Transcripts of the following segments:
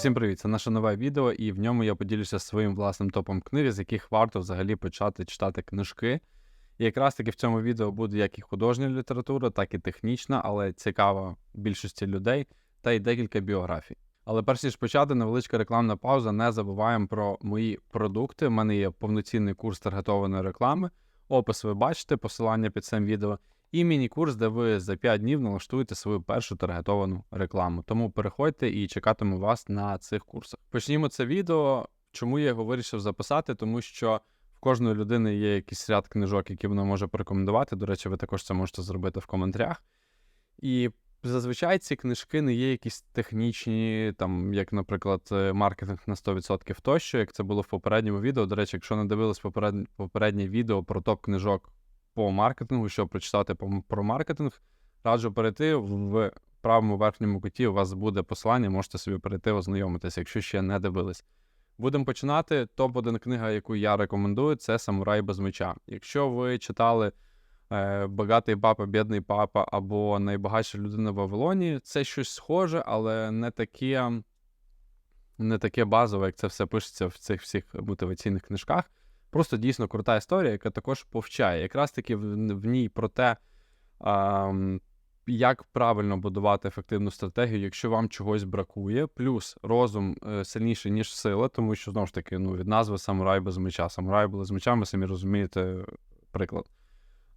Усім привіт! Це наше нове відео, і в ньому я поділюся своїм власним топом книг, з яких варто взагалі почати читати книжки. І якраз таки в цьому відео буде як і художня література, так і технічна, але цікава більшості людей, та й декілька біографій. Але перш ніж почати, невеличка рекламна пауза. Не забуваємо про мої продукти. У мене є повноцінний курс таргетованої реклами. Опис ви бачите, посилання під цим відео. І міні-курс, де ви за 5 днів налаштуєте свою першу таргетовану рекламу. Тому переходьте і чекатиму вас на цих курсах. Почнімо це відео. Чому я його вирішив записати? Тому що в кожної людини є якийсь ряд книжок, які вона може порекомендувати. До речі, ви також це можете зробити в коментарях. І зазвичай ці книжки не є якісь технічні, там, як, наприклад, е, маркетинг на 100% тощо, як це було в попередньому відео. До речі, якщо не дивились попереднє, попереднє відео про топ книжок по маркетингу, щоб прочитати про маркетинг, раджу перейти в правому верхньому куті. У вас буде посилання, можете собі перейти, ознайомитися, якщо ще не дивились. Будемо починати. Топ-1 книга, яку я рекомендую, це Самурай без меча. Якщо ви читали е, Багатий папа, бідний папа або Найбагатша людина в Вавилоні, це щось схоже, але не таке не таке базове, як це все пишеться в цих всіх мотиваційних книжках. Просто дійсно крута історія, яка також повчає. Якраз таки в, в ній про те, а, як правильно будувати ефективну стратегію, якщо вам чогось бракує, плюс розум е, сильніший, ніж сила, тому що знову ж таки ну, від назви самурай без меча. Самурай без меча, ви самі розумієте приклад.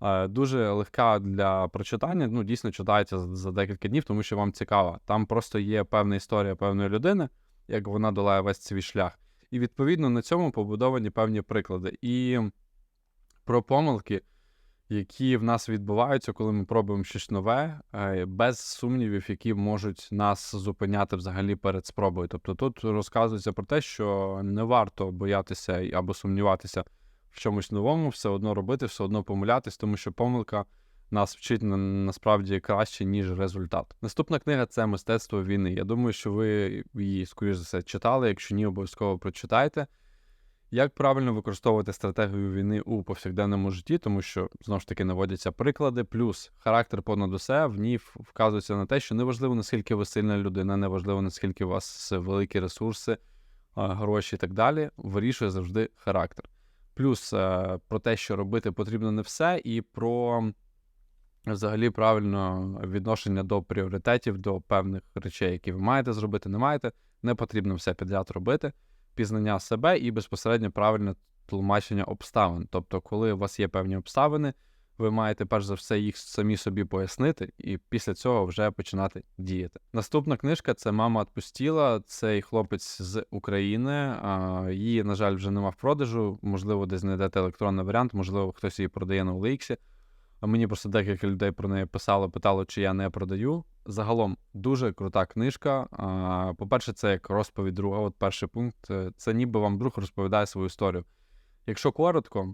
Е, дуже легка для прочитання, ну, дійсно читається за декілька днів, тому що вам цікаво. Там просто є певна історія певної людини, як вона долає весь свій шлях. І відповідно на цьому побудовані певні приклади. І про помилки, які в нас відбуваються, коли ми пробуємо щось нове, е, без сумнівів, які можуть нас зупиняти взагалі перед спробою. Тобто тут розказується про те, що не варто боятися або сумніватися в чомусь новому, все одно робити, все одно помилятись, тому що помилка нас вчить насправді краще, ніж результат. Наступна книга це мистецтво війни. Я думаю, що ви її, скоріш за все, читали. Якщо ні, обов'язково прочитайте. Як правильно використовувати стратегію війни у повсякденному житті, тому що знову ж таки наводяться приклади, плюс характер понад усе в ній вказується на те, що неважливо, наскільки ви сильна людина, неважливо, наскільки у вас великі ресурси, гроші і так далі, вирішує завжди характер. Плюс е, про те, що робити потрібно не все, і про взагалі правильно відношення до пріоритетів, до певних речей, які ви маєте зробити, не маєте. Не потрібно все підряд робити, пізнання себе і безпосередньо правильне тлумачення обставин. Тобто, коли у вас є певні обставини, ви маєте перш за все їх самі собі пояснити, і після цього вже починати діяти. Наступна книжка це Мама відпустіла. Цей хлопець з України. Її, на жаль, вже нема в продажу. Можливо, десь знайдете електронний варіант, можливо, хтось її продає на OLX. Мені просто декілька людей про неї писало, питало, чи я не продаю. Загалом дуже крута книжка. По-перше, це як розповідь друга. От перший пункт е, це ніби вам друг розповідає свою історію. Якщо коротко,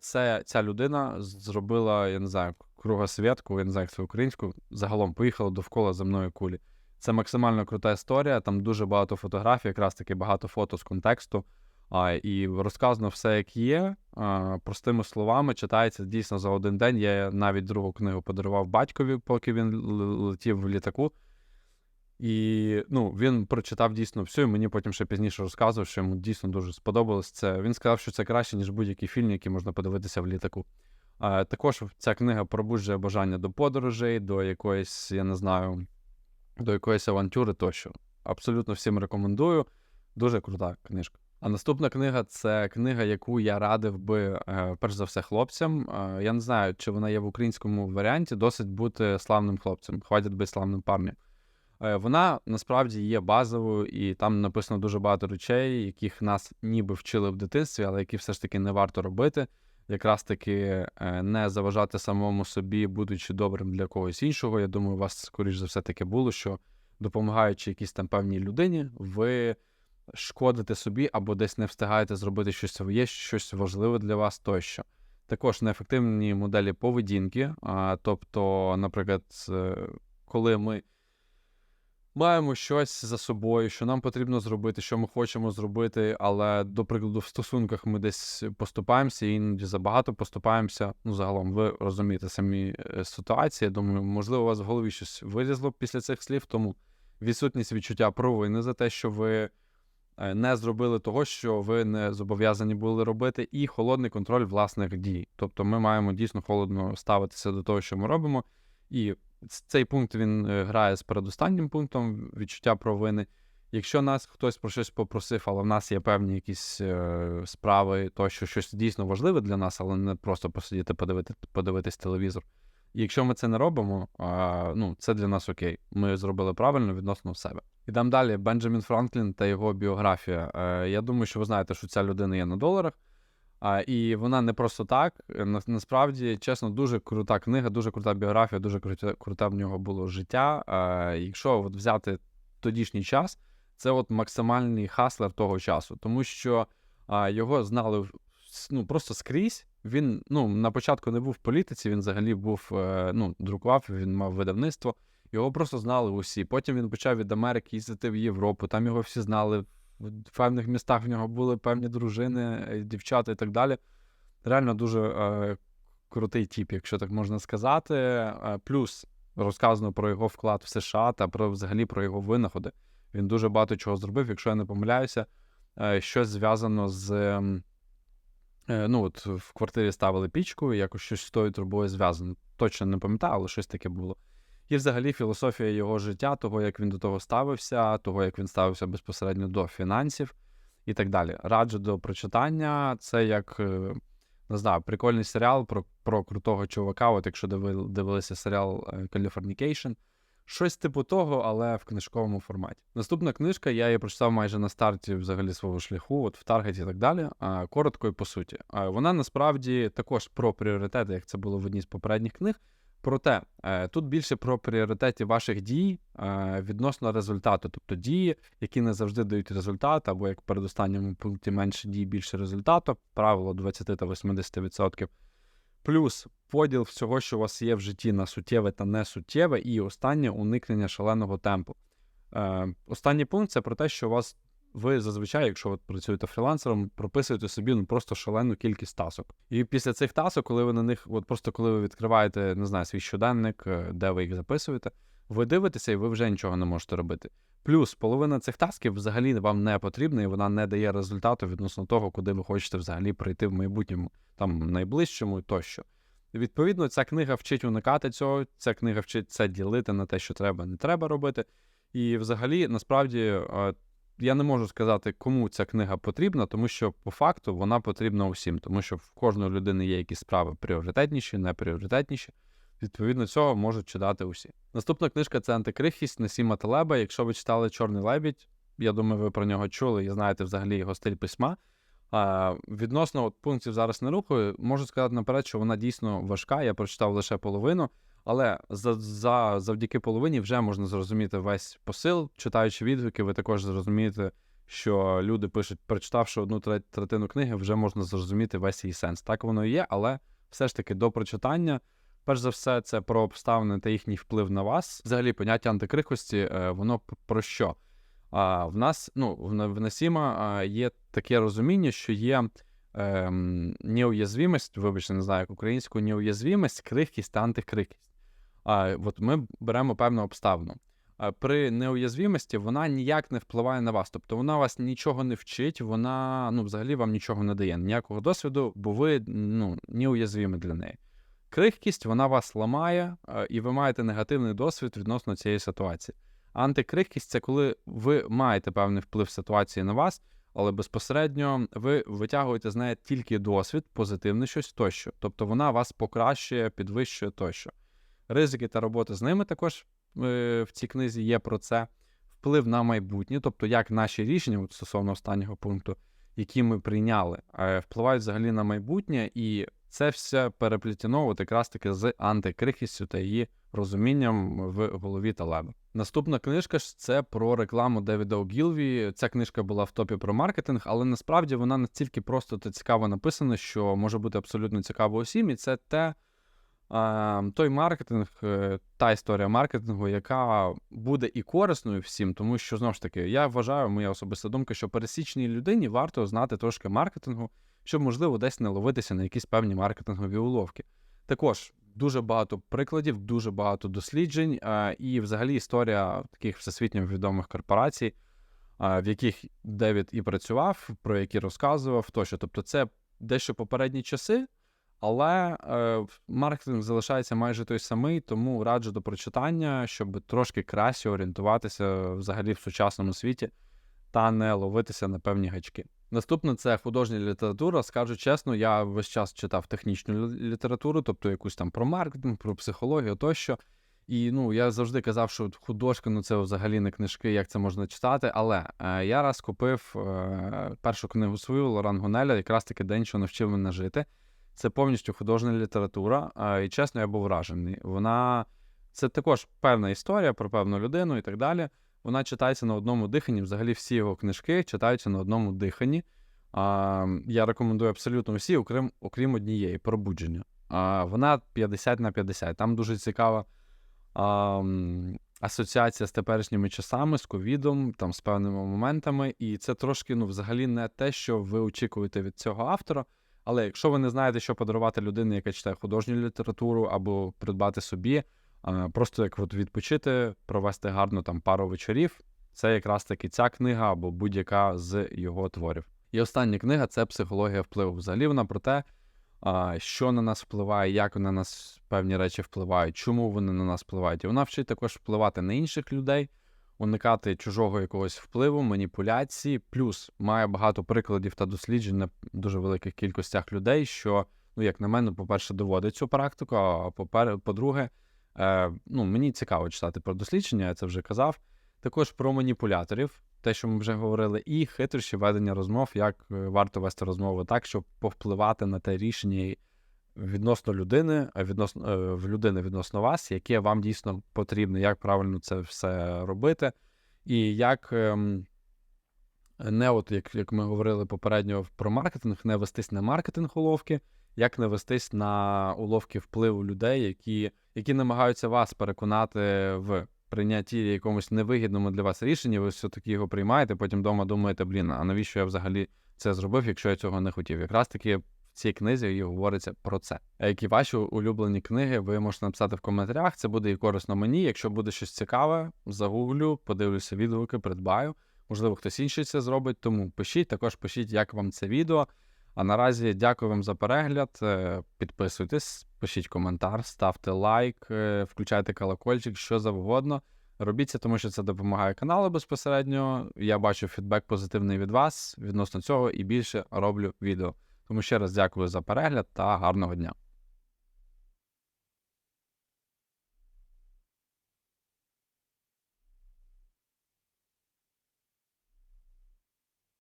це ця людина зробила, я не знаю, кругосвітку, я не знаю, як це українську, загалом поїхала довкола земної кулі. Це максимально крута історія. Там дуже багато фотографій, якраз таки багато фото з контексту. А, І розказано все, як є. А, Простими словами, читається дійсно за один день. Я навіть другу книгу подарував батькові, поки він летів в літаку. І ну, він прочитав дійсно всю, і мені потім ще пізніше розказував, що йому дійсно дуже сподобалось це. Він сказав, що це краще, ніж будь-який фільм, який можна подивитися в літаку. А, Також ця книга пробуджує бажання до подорожей, до якоїсь, я не знаю, до якоїсь авантюри тощо. Абсолютно всім рекомендую. Дуже крута книжка. А наступна книга це книга, яку я радив би, е, перш за все, хлопцям. Е, я не знаю, чи вона є в українському варіанті, досить бути славним хлопцем. Хватить бути славним парнем. Е, вона насправді є базовою, і там написано дуже багато речей, яких нас ніби вчили в дитинстві, але які все ж таки не варто робити. Якраз таки не заважати самому собі, будучи добрим для когось іншого. Я думаю, у вас, скоріш за все, таке було, що допомагаючи якійсь там певній людині, ви шкодите собі або десь не встигаєте зробити щось своє, щось важливе для вас тощо. Також неефективні моделі поведінки. Тобто, наприклад, е, коли ми маємо щось за собою, що нам потрібно зробити, що ми хочемо зробити, але, до прикладу, в стосунках ми десь поступаємося, іноді забагато поступаємося. Ну, загалом, ви розумієте самі е, ситуації. Я думаю, можливо, у вас в голові щось вилізло після цих слів, тому відсутність відчуття провини за те, що ви не зробили того, що ви не зобов'язані були робити, і холодний контроль власних дій. Тобто ми маємо дійсно холодно ставитися до того, що ми робимо. І цей пункт він е, грає з передостаннім пунктом відчуття провини. Якщо нас хтось про щось попросив, але в нас є певні якісь е, справи, то що щось дійсно важливе для нас, але не просто посидіти, подивити, подивитись телевізор. І якщо ми це не робимо, а, ну, це для нас окей. Ми зробили правильно відносно себе. Ідемо далі. Бенджамін Франклін та його біографія. Е, я думаю, що ви знаєте, що ця людина є на доларах. А, і вона не просто так. Е, На, насправді, чесно, дуже крута книга, дуже крута біографія, дуже круте, круте в нього було життя. А, якщо от взяти тодішній час, це от максимальний хаслер того часу, тому що а, його знали ну, просто скрізь. Він ну, на початку не був в політиці, він взагалі був, е, ну, друкував, він мав видавництво. Його просто знали усі. Потім він почав від Америки їздити в Європу, там його всі знали. В певних містах в нього були певні дружини, е, дівчата і так далі. Реально дуже е, крутий тіп, якщо так можна сказати. Е, плюс розказано про його вклад в США та про взагалі про його винаходи. Він дуже багато чого зробив, якщо я не помиляюся, е, щось зв'язано з. е, Ну, от в квартирі ставили пічку, якось щось з тою трубою зв'язано. Точно не пам'ятаю, але щось таке було. І взагалі філософія його життя, того, як він до того ставився, того, як він ставився безпосередньо до фінансів і так далі. Раджу до прочитання. Це як е, не знаю, прикольний серіал про, про крутого чувака. От якщо дивилися серіал е, Californication. Щось типу того, але в книжковому форматі. Наступна книжка, я її прочитав майже на старті взагалі свого шляху, от в Таргеті і так далі. Коротко і по суті. Вона насправді також про пріоритети, як це було в одній з попередніх книг. Проте е, тут більше про пріоритети ваших дій е, відносно результату, тобто дії, які не завжди дають результат, або як в передостанньому пункті менше дій, більше результату, правило 20 та 80%. Плюс поділ всього, що у вас є в житті на суттєве та несуттєве, і останнє уникнення шаленого темпу. Е, останній пункт це про те, що у вас ви зазвичай, якщо ви працюєте фрілансером, прописуєте собі ну просто шалену кількість тасок. І після цих тасок, коли ви на них, от просто коли ви відкриваєте, не знаю, свій щоденник, е, де ви їх записуєте, ви дивитеся і ви вже нічого не можете робити. Плюс половина цих тасків взагалі вам не потрібна, і вона не дає результату відносно того, куди ви хочете взагалі прийти в майбутньому, там найближчому тощо. Відповідно, ця книга вчить уникати цього, ця книга вчить це ділити на те, що треба, не треба робити. І взагалі, насправді, е, я не можу сказати, кому ця книга потрібна, тому що по факту вона потрібна усім, тому що в кожної людини є якісь справи пріоритетніші, непріоритетніші. Відповідно цього можуть читати усі. Наступна книжка це антикрихість Насіма Талеба. Якщо ви читали Чорний лебідь, я думаю, ви про нього чули і знаєте взагалі його стиль письма. А, відносно от, пунктів зараз не рухаю, можу сказати наперед, що вона дійсно важка. Я прочитав лише половину, але за, за, завдяки половині вже можна зрозуміти весь посил. Читаючи відгуки, ви також зрозумієте, що люди пишуть, прочитавши одну тре- третину книги, вже можна зрозуміти весь її сенс. Так воно і є, але все ж таки до прочитання. Перш за все, це про обставини та їхній вплив на вас. Взагалі, поняття антикрихості, е, воно про що? А, в нас, ну, в, На- в Насіма є таке розуміння, що є ем, неуязвимість, вибачте, не знаю, як українською, неуязвимість, крихкість та антикрихкість. От ми беремо певну обставину. При неуязвимості вона ніяк не впливає на вас. Тобто вона вас нічого не вчить, вона ну, взагалі вам нічого не дає, ніякого досвіду, бо ви ну, неуязвимі для неї. Крихкість вона вас ламає, і ви маєте негативний досвід відносно цієї ситуації. Антикрихкість це коли ви маєте певний вплив ситуації на вас, але безпосередньо ви витягуєте з неї тільки досвід, позитивне щось тощо. Тобто вона вас покращує, підвищує тощо. Ризики та робота з ними також е, в цій книзі є про це. Вплив на майбутнє, тобто як наші рішення от стосовно останнього пункту, які ми прийняли, е, впливають взагалі на майбутнє, і це все переплетено от якраз таки з антикрихістю та її розумінням в голові Талеба. Наступна книжка ж це про рекламу Девіда Огілві. Ця книжка була в топі про маркетинг, але насправді вона настільки просто та цікаво написана, що може бути абсолютно цікаво усім, і це те. А, Той маркетинг, е, та історія маркетингу, яка буде і корисною всім, тому що знову ж таки, я вважаю, моя особиста думка, що пересічній людині варто знати трошки маркетингу, щоб можливо десь не ловитися на якісь певні маркетингові уловки. Також дуже багато прикладів, дуже багато досліджень, е, і взагалі історія таких всесвітньо відомих корпорацій, е, в яких Девід і працював, про які розказував тощо. Тобто, це дещо попередні часи, але е, маркетинг залишається майже той самий, тому раджу до прочитання, щоб трошки краще орієнтуватися взагалі в сучасному світі та не ловитися на певні гачки. Наступне це художня література. Скажу чесно, я весь час читав технічну літературу, тобто якусь там про маркетинг, про психологію тощо. І ну я завжди казав, що художка ну це взагалі не книжки, як це можна читати. Але е, я раз купив е, першу книгу свою Лоран Гунеля, якраз таки день, що навчив мене жити. Це повністю художня література. і чесно, я був вражений. Вона це також певна історія про певну людину і так далі. Вона читається на одному диханні. Взагалі всі його книжки читаються на одному диханні. Я рекомендую абсолютно всі, окрім, окрім однієї пробудження. Вона 50 на 50. Там дуже цікава асоціація з теперішніми часами, з ковідом, там з певними моментами. І це трошки ну, взагалі не те, що ви очікуєте від цього автора. Але якщо ви не знаєте, що подарувати людині, яка читає художню літературу, або придбати собі, просто як от відпочити, провести гарно там пару вечорів, це якраз таки ця книга або будь-яка з його творів. І остання книга це психологія впливу. Взагалі вона про те, що на нас впливає, як на нас певні речі впливають, чому вони на нас впливають. І вона вчить також впливати на інших людей, уникати чужого якогось впливу, маніпуляції. Плюс має багато прикладів та досліджень на дуже великих кількостях людей, що, ну, як на мене, по-перше, доводить цю практику, а по-друге, е, ну, мені цікаво читати про дослідження, я це вже казав. Також про маніпуляторів, те, що ми вже говорили, і хитрощі ведення розмов, як е, варто вести розмову так, щоб повпливати на те рішення відносно людини, відносно е, в людини відносно вас, яке вам дійсно потрібне, як правильно це все робити, і як ем, не от як, як ми говорили попередньо про маркетинг, не вестись на маркетинг уловки, як не вестись на уловки впливу людей, які, які намагаються вас переконати в прийнятті якомусь невигідному для вас рішення, ви все-таки його приймаєте, потім вдома думаєте, блін, а навіщо я взагалі це зробив, якщо я цього не хотів? Якраз таки в цій книзі і говориться про це. А які ваші улюблені книги, ви можете написати в коментарях. Це буде і корисно мені. Якщо буде щось цікаве, загуглю, подивлюся відгуки, придбаю. Можливо, хтось інший це зробить, тому пишіть, також пишіть, як вам це відео. А наразі дякую вам за перегляд. е, Підписуйтесь, пишіть коментар, ставте лайк, е, включайте колокольчик, що завгодно. Робіть це, тому що це допомагає каналу безпосередньо. Я бачу фідбек позитивний від вас відносно цього і більше роблю відео. Тому ще раз дякую за перегляд та гарного дня.